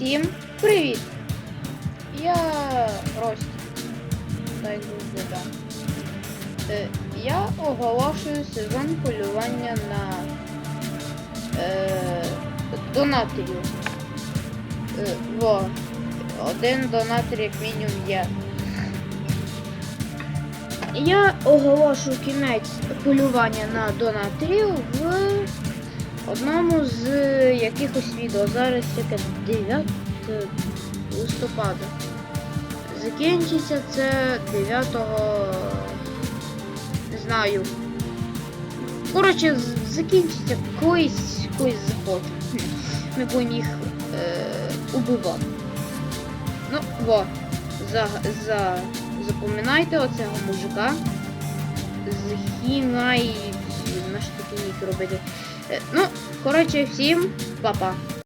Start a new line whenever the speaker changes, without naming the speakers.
Всім привіт! Я да. Е, Я оголошую сезон полювання на е, донаторів. Е, во. Один донатор як мінімум є. Я оголошу кінець полювання на донаторів в одному з якихось відео. Зараз яке 9 листопада. Закінчиться це 9 не знаю. Коротше, закінчиться колись колись захочу. Ми будемо їх е, убивати. Ну, во, за, за, запам'ятайте оцього мужика. Згінай. На що такі ніки робити. Е, Ну, коротше, всім па-па.